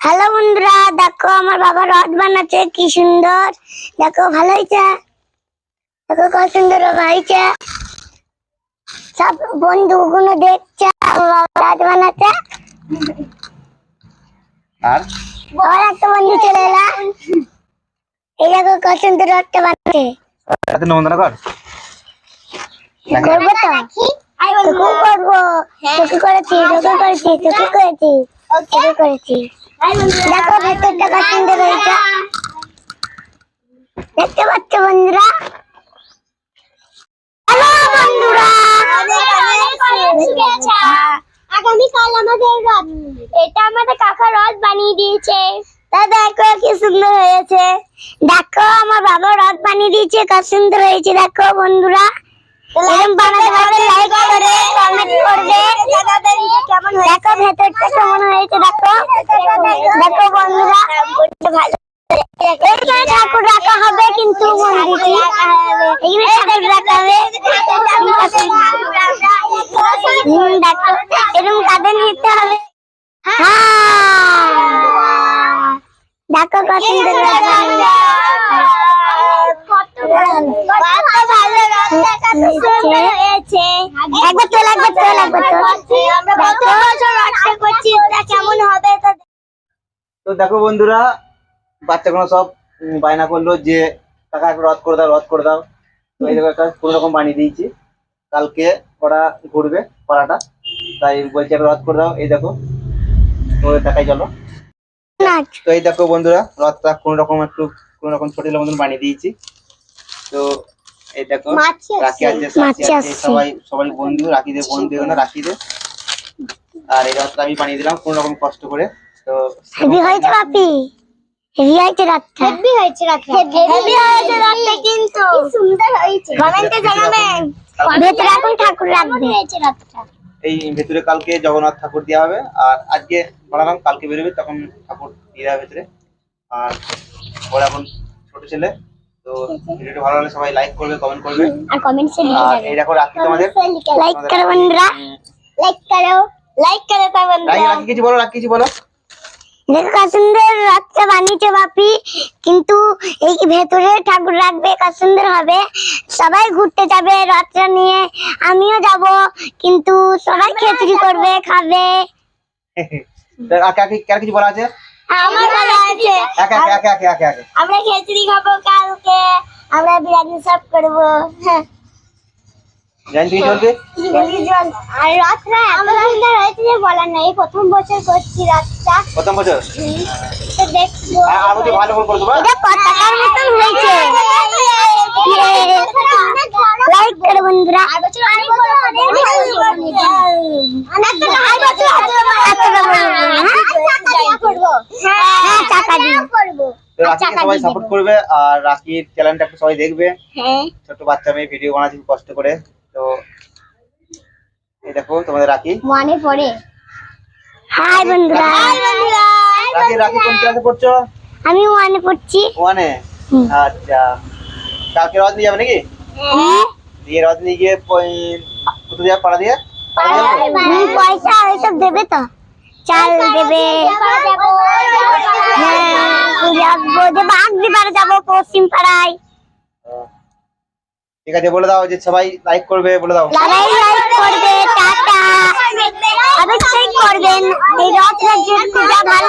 Hello বন্ধুরা দেখো আমার বাবা রথ বানাচ্ছে কি সুন্দর। দেখো ভালো হয়েছে? দেখো কত সুন্দর হয়েছে। সব বন্ধুগুলো দেখছে আমার রথ বানাচ্ছে। আর? একটা বন্ধু চলে এলাম এই দেখো কত সুন্দর রথটা বানাচ্ছে। এত নমন্দনা কর। করব তো? তোকেও করব? তোকে করেছি তোকে করেছি তোকে করেছি তোকে করেছি। দেখো, ভেতরটা কত সুন্দর হয়েছে। দেখতে পাচ্ছ বন্ধুরা? এটা আমাদের রথ বানিয়ে দিয়েছে। তা দেখো কি সুন্দর হয়েছে। দেখো, আমার বাবা রথ বানিয়ে দিয়েছে, কত সুন্দর হয়েছে। দেখো বন্ধুরা। এরকম বানাতে পারবে লাইক করে কমেন্ট করবে। দেখো ভেতরটা কেমন হয়েছে দেখো। দেখো বন্ধুরা এখানে ঠাকুর রাখা হবে কিন্তু মন্দিরে এখানে ঠাকুর রাখা হবে। দেখো এরকম কাঁধে নিতে হবে। হ্যাঁ। দেখো কত সুন্দর তো দেখো বন্ধুরা, বাচ্চাগুলো সব বায়না করল যে টাকা রদ করে দাও রদ করে দাও। তো এই একটা কোনো রকম বানিয়ে দিয়েছি। কালকে ওরা ঘুরবে পাড়াটা। তাই বলছে একটা রদ করে দাও, এই দেখো। তো দেখাই চলো। তো এই দেখো বন্ধুরা, রথটা কোন রকম একটু, কোন রকম ছোট মতন বানিয়ে দিয়েছি। তো এই দেখো রাখি আছে সাথী আছে সবাই সবাই বন্ধু রাখিদের বন্ধু এখানে রাখিদের। আর এই আমি বানিয়ে দিলাম কোন রকম কষ্ট করে। তো হেভি হয়েছে বাপি। হেভি হয়েছে রাতটা। হেভি হয়েছে রাতটা। হেভি হয়েছে রাতটা কিন্তু। সুন্দর হয়েছে। কমেন্টে জানাবেন। ভেতরে এখন ঠাকুর রাখবে। হয়েছে রাতটা? এই ভেতরে কালকে জগন্নাথ ঠাকুর দেওয়া হবে। আর আজকে বানালাম কালকে বেরোবে তখন ঠাকুর দিয়ে দেওয়া ভেতরে। আর ওরা এখন ছোট ছেলে। তো ভিডিওটা ভালো লাগলে সবাই লাইক করবে কমেন্ট করবে। আর কমেন্টে লিখে আর এই দেখো রাখি তোমাদের। লাইক করো বন্ধুরা। লাইক করো। লাইক করো তা বন্ধুরা। রাখি কিছু বলো রাখি কিছু বলো। দেখো কত রাতটা বানিয়েছে বাপি। কিন্তু এই ভেতরে ঠাকুর রাখবে কত সুন্দর হবে। সবাই ঘুরতে যাবে রথটা নিয়ে। আমিও যাব। কিন্তু সবাই খেচড়ি করবে খাবে। কার কিছু বলা আছে? আমার ভালো আছে একে একে একে একে একে একে আমরা খেচড়ি খাব কালকে আমরা বিরিয়ানি সার্ভ করব হ্যাঁ জানি তুই চলবে আর রাতটা এত সুন্দর হয়েছে যে বলার নাই এই প্রথম বছর করছি রাতটা প্রথম বছর তো দেখব আর আরও একটু ভালো করে করব এটা পতাকার মতন হয়েছে লাইক করে বন্ধুরা হ্যাঁ চাকা দিয়ে সবাই সাপোর্ট করবে আর রাখির চ্যানেলটা একটু সবাই দেখবে। হ্যাঁ। ছোট বাচ্চা মেয়ে ভিডিও বানাচ্ছি কষ্ট করে। তো এই দেখো তোমাদের রাখি মনে পড়ে হাই বন্ধুরা। রাখি রাখি কোন ক্লাসে পড়ছো আমি ওয়ানে পড়ছি। ওয়ানে আচ্ছা। কালকে যাবে নাকি? দিয়ে রথ নিয়ে গিয়ে পই- কোথায় যাবে পাড়া দিয়ে? দিয়ে পয়সা ওইসব দেবে তো? চাল দেবে। হ্যাঁ। যে যাব পশ্চিম পাড়ায়। ঠিক আছে বলে দাও যে সবাই লাইক করবে বলে দাও। লাইক করবে টাটা। অবশ্যই করবেন। এই ভালো